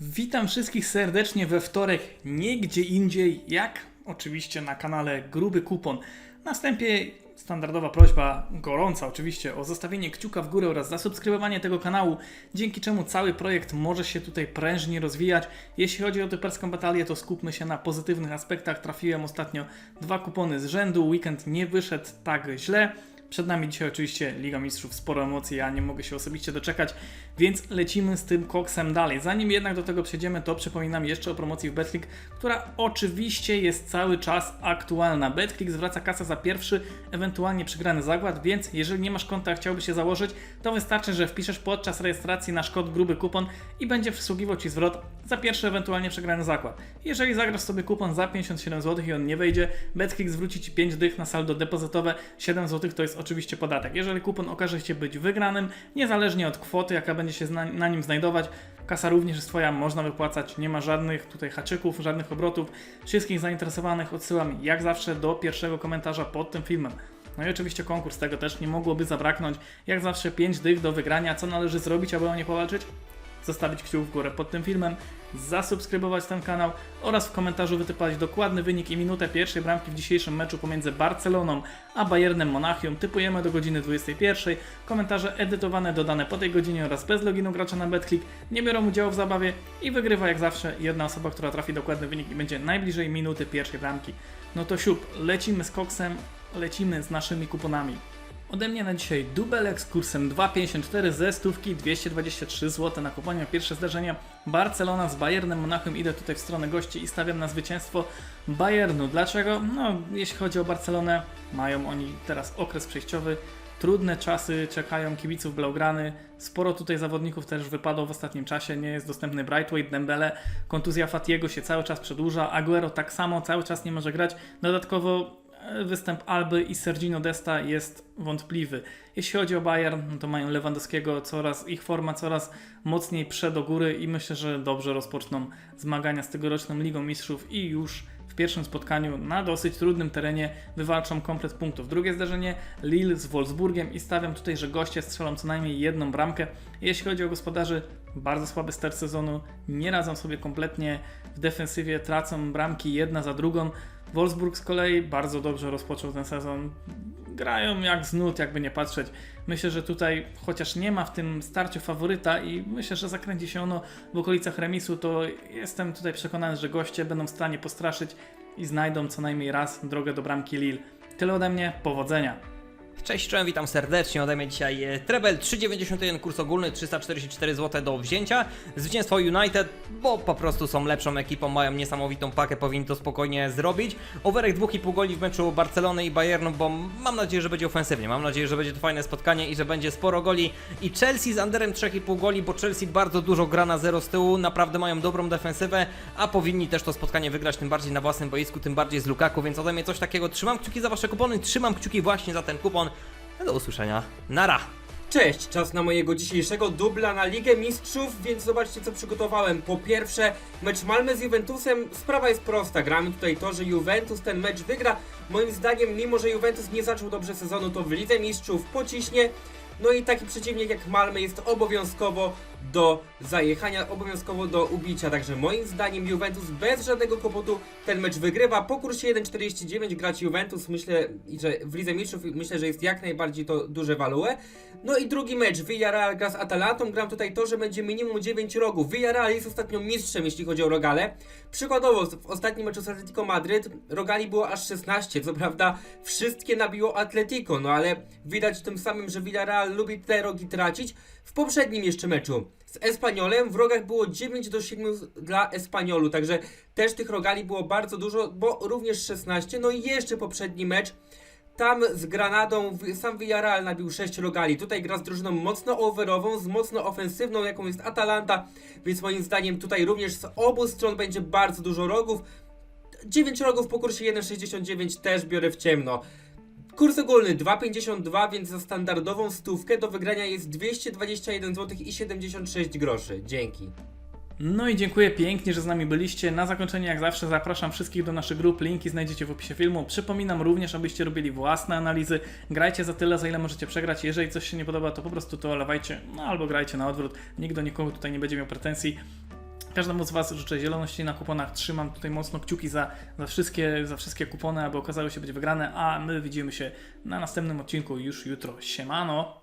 Witam wszystkich serdecznie we wtorek, nie gdzie indziej, jak oczywiście na kanale Gruby Kupon. Na wstępie standardowa prośba, gorąca oczywiście, o zostawienie kciuka w górę oraz zasubskrybowanie tego kanału, dzięki czemu cały projekt może się tutaj prężnie rozwijać. Jeśli chodzi o typerską batalię, to skupmy się na pozytywnych aspektach. Trafiłem ostatnio dwa kupony z rzędu, weekend nie wyszedł tak źle. Przed nami dzisiaj oczywiście Liga Mistrzów, sporo emocji, ja nie mogę się osobiście doczekać, więc lecimy z tym koksem dalej. Zanim jednak do tego przejdziemy, to przypominam jeszcze o promocji w Betclick, która oczywiście jest cały czas aktualna. Betclick zwraca kasę za pierwszy, ewentualnie przegrany zakład, więc jeżeli nie masz konta, a chciałbyś się założyć, to wystarczy, że wpiszesz podczas rejestracji nasz kod gruby kupon i będzie przysługiwał Ci zwrot za pierwszy, ewentualnie przegrany zakład. Jeżeli zagrasz sobie kupon za 57 zł i on nie wejdzie, Betclick zwróci Ci 5 dych na saldo depozytowe, 7 zł to jest oczywiście podatek. Jeżeli kupon okaże się być wygranym, niezależnie od kwoty, jaka będzie się na nim znajdować, kasa również jest Twoja, można wypłacać, nie ma żadnych tutaj haczyków, żadnych obrotów. Wszystkich zainteresowanych odsyłam jak zawsze do pierwszego komentarza pod tym filmem. No i oczywiście konkurs, tego też nie mogłoby zabraknąć. Jak zawsze 5 dych do wygrania. Co należy zrobić, aby o nie powalczyć? Zostawić kciuk w górę pod tym filmem, zasubskrybować ten kanał oraz w komentarzu wytypać dokładny wynik i minutę pierwszej bramki w dzisiejszym meczu pomiędzy Barceloną a Bayernem Monachium. Typujemy do godziny 21. Komentarze edytowane, dodane po tej godzinie oraz bez loginu gracza na BetClick nie biorą udziału w zabawie i wygrywa jak zawsze jedna osoba, która trafi dokładny wynik i będzie najbliżej minuty pierwszej bramki. No to siup, lecimy z koksem, lecimy z naszymi kuponami. Ode mnie na dzisiaj dubelek z kursem 2,54 ze stówki 223 zł na kuponie. Pierwsze zdarzenie Barcelona z Bayernem Monachium. Idę tutaj w stronę gości i stawiam na zwycięstwo Bayernu. Dlaczego? No, jeśli chodzi o Barcelonę, mają oni teraz okres przejściowy. Trudne czasy czekają kibiców Blaugrany. Sporo tutaj zawodników też wypadło w ostatnim czasie. Nie jest dostępny Brightweight, Dembele. Kontuzja Fatiego się cały czas przedłuża. Aguero tak samo cały czas nie może grać. Dodatkowo występ Alby i Sergino Desta jest wątpliwy. Jeśli chodzi o Bayern, no to mają Lewandowskiego coraz, ich forma coraz mocniej prze do góry i myślę, że dobrze rozpoczną zmagania z tegoroczną Ligą Mistrzów i już w pierwszym spotkaniu na dosyć trudnym terenie wywalczą komplet punktów. Drugie zdarzenie Lille z Wolfsburgiem i stawiam tutaj, że goście strzelą co najmniej jedną bramkę. Jeśli chodzi o gospodarzy, bardzo słaby start sezonu, nie radzą sobie kompletnie w defensywie, tracą bramki jedna za drugą. Wolfsburg z kolei bardzo dobrze rozpoczął ten sezon. Grają jak z nut, jakby nie patrzeć. Myślę, że tutaj, chociaż nie ma w tym starciu faworyta i myślę, że zakręci się ono w okolicach remisu, to jestem tutaj przekonany, że goście będą w stanie postraszyć i znajdą co najmniej raz drogę do bramki Lille. Tyle ode mnie, powodzenia. Cześć, czołem, witam serdecznie. Ode mnie dzisiaj e, Trebel 3,91 kurs ogólny, 344 zł do wzięcia. Zwycięstwo United, bo po prostu są lepszą ekipą, mają niesamowitą pakę, powinni to spokojnie zrobić. Overek 2,5 goli w meczu Barcelony i Bayernu, bo mam nadzieję, że będzie ofensywnie. Mam nadzieję, że będzie to fajne spotkanie i że będzie sporo goli. I Chelsea z Anderem 3,5 goli, bo Chelsea bardzo dużo gra na zero z tyłu, naprawdę mają dobrą defensywę, a powinni też to spotkanie wygrać, tym bardziej na własnym boisku, tym bardziej z Lukaku, więc ode mnie coś takiego. Trzymam kciuki za wasze kupony, trzymam kciuki właśnie za ten kupon. Do usłyszenia. Nara! Cześć, czas na mojego dzisiejszego dubla na Ligę Mistrzów, więc zobaczcie co przygotowałem. Po pierwsze, mecz Malmy z Juventusem, sprawa jest prosta. Gramy tutaj to, że Juventus ten mecz wygra. Moim zdaniem, mimo że Juventus nie zaczął dobrze sezonu, to w Lidze Mistrzów pociśnie. No i taki przeciwnik jak Malmy jest obowiązkowo do zajechania, obowiązkowo do ubicia. Także moim zdaniem Juventus bez żadnego kłopotu ten mecz wygrywa. Po kursie 1,49 grać Juventus, myślę, że w Lidze Mistrzów myślę, że jest jak najbardziej to duże value. No i drugi mecz, Villarreal gra z Atalantą. Gram tutaj to, że będzie minimum 9 rogów. Villarreal jest ostatnio mistrzem, jeśli chodzi o rogale. Przykładowo, w ostatnim meczu z Atletico Madryt rogali było aż 16. Co prawda, wszystkie nabiło Atletico, no ale widać tym samym, że Villarreal lubi te rogi tracić. W poprzednim jeszcze meczu z Espaniolem w rogach było 9 do 7 dla Espaniolu, także też tych rogali było bardzo dużo, bo również 16. No i jeszcze poprzedni mecz. Tam z Granadą sam Villarreal nabił 6 rogali. Tutaj gra z drużyną mocno overową, z mocno ofensywną, jaką jest Atalanta, więc moim zdaniem tutaj również z obu stron będzie bardzo dużo rogów. 9 rogów po kursie 1,69 też biorę w ciemno. Kurs ogólny 2,52, więc za standardową stówkę do wygrania jest 221 zł i 76 groszy. Dzięki. No i dziękuję pięknie, że z nami byliście. Na zakończenie, jak zawsze, zapraszam wszystkich do naszych grup. Linki znajdziecie w opisie filmu. Przypominam również, abyście robili własne analizy. Grajcie za tyle, za ile możecie przegrać. Jeżeli coś się nie podoba, to po prostu to olewajcie, no albo grajcie na odwrót. Nikt do nikogo tutaj nie będzie miał pretensji. Każdemu z Was życzę zieloności na kuponach. Trzymam tutaj mocno kciuki za, za, wszystkie, za wszystkie kupony, aby okazały się być wygrane, a my widzimy się na następnym odcinku już jutro. Siemano!